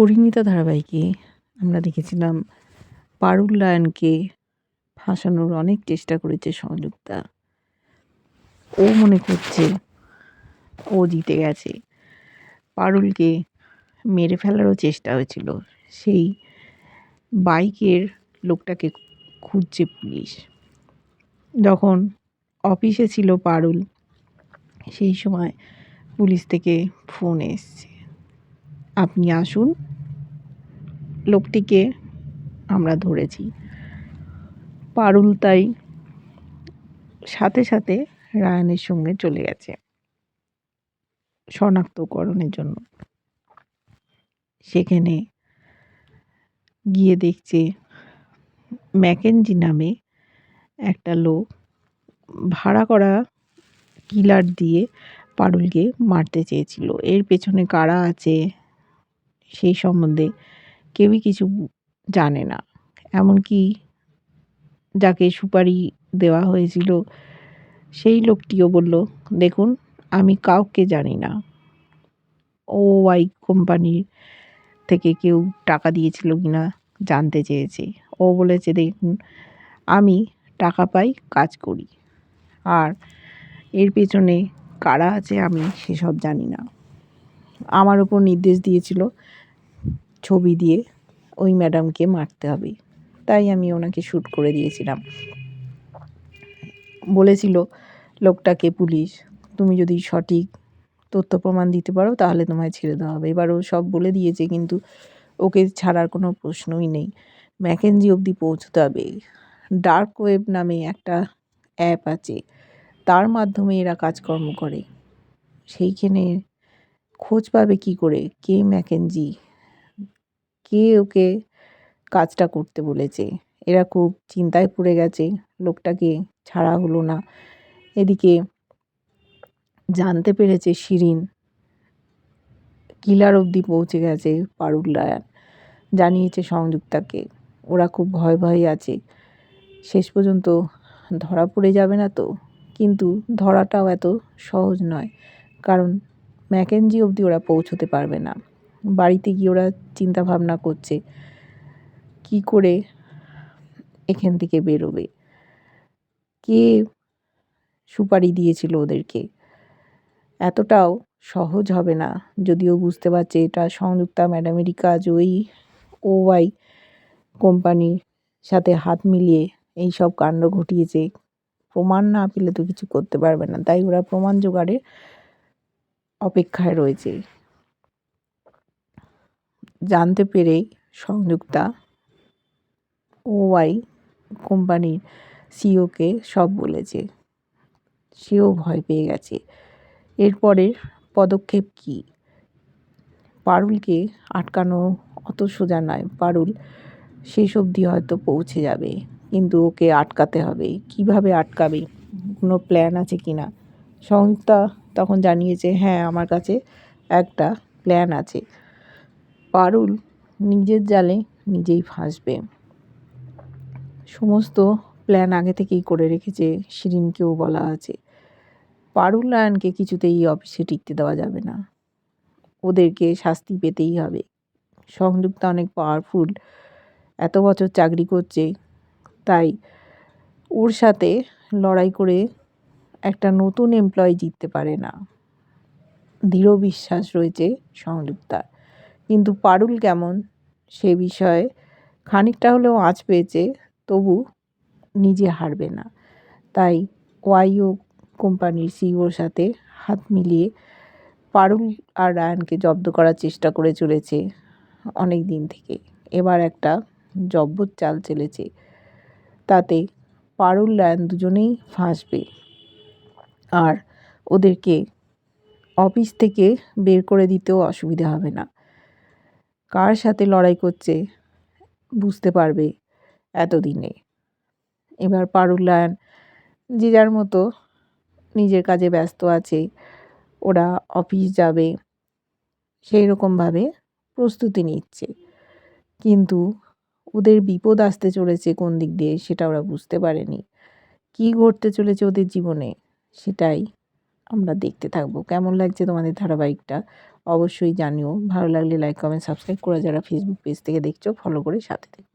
পরিণীতা ধারাবাহিকে আমরা দেখেছিলাম পারুল লায়নকে ফাঁসানোর অনেক চেষ্টা করেছে সংযুক্তা। ও মনে করছে ও জিতে গেছে। পারুলকে মেরে ফেলারও চেষ্টা হয়েছিল। সেই বাইকের লোকটাকে খুঁজছে পুলিশ। যখন অফিসে ছিল পারুল, সেই সময় পুলিশ থেকে ফোন এসছে। আপনি আসুন লোকটিকে আমরা ধরেছি। পারুল তাই সাথে সাথে রায়ানের সঙ্গে চলে গেছে শনাক্তকরণের জন্য। সেখানে গিয়ে দেখছে ম্যাকেনজি নামে একটা লোক ভাড়া করা কিলার দিয়ে পারুলকে মারতে চেয়েছিল। এর পেছনে কারা আছে সেই সম্বন্ধে কেউই কিছু জানে না। এমনকি যাকে সুপারি দেওয়া হয়েছিল, সেই লোকটিও বলল, দেখুন, আমি কাউকে জানি না। ও ওয়াই কোম্পানির থেকে কেউ টাকা দিয়েছিল কি না জানতে চেয়েছে। ও বলেছে, দেখুন, আমি টাকা পাই, কাজ করি। আর এর পেছনে কারা আছে, আমি সেসব জানি না। আমার ওপর নির্দেশ দিয়েছিল ছবি দিয়ে ওই ম্যাডামকে মারতে হবে তাই আমি ওনাকে শ্যুট করে দিয়েছিলাম। বলেছিল, লোকটাকে পুলিশ, তুমি যদি সঠিক তথ্য প্রমাণ দিতে পারো তাহলে তোমায় ছেড়ে দেওয়া হবে। এবার ও সব বলে দিয়েছে, কিন্তু ওকে ছাড়ার কোনো প্রশ্নই নেই। ম্যাকেনজি অবধি পৌঁছতে হবে। ডার্ক ওয়েব নামে একটা অ্যাপ আছে, তার মাধ্যমে এরা কাজকর্ম করে। সেইখানে খোঁজ পাবে কি করে? কে ম্যাকেনজি? কে ওকে কাজটা করতে বলেছে? এরা খুব চিন্তায় পড়ে গেছে। লোকটাকে ছাড়া হলো না। এদিকে জানতে পেরেছে শিরিন কিলার অবধি পৌঁছে গেছে পারুল জানিয়েছে সংযুক্তাকে। ওরা খুব ভয় ভয়ে আছে। শেষ পর্যন্ত ধরা পড়ে যাবে না তো? কিন্তু ধরাটাও এত সহজ নয়। কারণ ম্যাকেনজি অবধি ওরা পৌঁছতে পারবে না। বাড়িতে গিয়ে ওরা চিন্তা ভাবনা করছে, কি করে এখান থেকে বেরোবে? কে সুপারি দিয়েছিল ওদেরকে? এতটাও সহজ হবে না, যদিও বুঝতে পারছে এটা সংযুক্তা ম্যাডামেরই কাজ, ওই ওয়াই কোম্পানির সাথে হাত মিলিয়ে এই সব কাণ্ড ঘটিয়েছে। প্রমাণ না পেলে তো কিছু করতে পারবে না, তাই ওরা প্রমাণ জোগাড়ে অপেক্ষায় রয়েছে। জানতে পেরে সংযুক্তা ওয়াই কোম্পানির সিওকে সব বলেছে। সেও ভয় পেয়ে গেছে। এরপরের পদক্ষেপ কী? পারুলকে আটকানো অত সোজা নয়। পারুল শেষ অবধি হয়তো পৌঁছে যাবে, কিন্তু ওকে আটকাতে হবে। কীভাবে আটকাবে? কোনো প্ল্যান আছে কি না? সংযুক্তা তখন জানিয়েছে হ্যাঁ আমার কাছে একটা প্ল্যান আছে। পারুল নিজের জালে নিজেই ফাঁসবে। সমস্ত প্ল্যান আগে থেকেই করে রেখেছে শিরিনকেও বলা আছে। পারুল রায়নকে কিছুতেই অফিসে টিকতে দেওয়া যাবে না। ওদেরকে শাস্তি পেতেই হবে। সংযুক্তা অনেক পাওয়ারফুল এত বছর চাকরি করছে, তাই ওর সাথে লড়াই করে একটা নতুন এমপ্লয়ি জিততে পারে না। দৃঢ় বিশ্বাস রয়েছে সংযুক্তার। কিন্তু পারুল কেমন? সে বিষয়ে খানিকটা হলেও আঁচ পেয়েছে, তবু নিজে হারবে না। তাই ওয়াইও কোম্পানির সিইওর সাথে হাত মিলিয়ে পারুল আর রায়ানকে জব্দ করার চেষ্টা করে চলেছে অনেক দিন থেকে। এবার একটা জব্বর চাল চলেছে, তাতে পারুল, রায়ান দুজনেই ফাঁসবে আর ওদেরকে অফিস থেকে বের করে দিতেও অসুবিধা হবে না। কার সাথে লড়াই করছে বুঝতে পারবে এতদিনে। এবার পারুল, রায়ান, যে যার মতো নিজের কাজে ব্যস্ত আছে, ওরা অফিস যাবে সেই রকমভাবে প্রস্তুতি নিচ্ছে। কিন্তু ওদের বিপদ আসতে চলেছে কোন দিক দিয়ে সেটা ওরা বুঝতে পারেনি। কী ঘটতে চলেছে ওদের জীবনে সেটাই আমরা দেখতে থাকব। কেমন লাগছে তোমাদের ধারাবাহিকটা? অবশ্যই জানিও। ভালো লাগলে লাইক কমেন্ট সাবস্ক্রাইব করে যারা ফেসবুক পেজ থেকে দেখছ ফলো করে সাথে থেকো।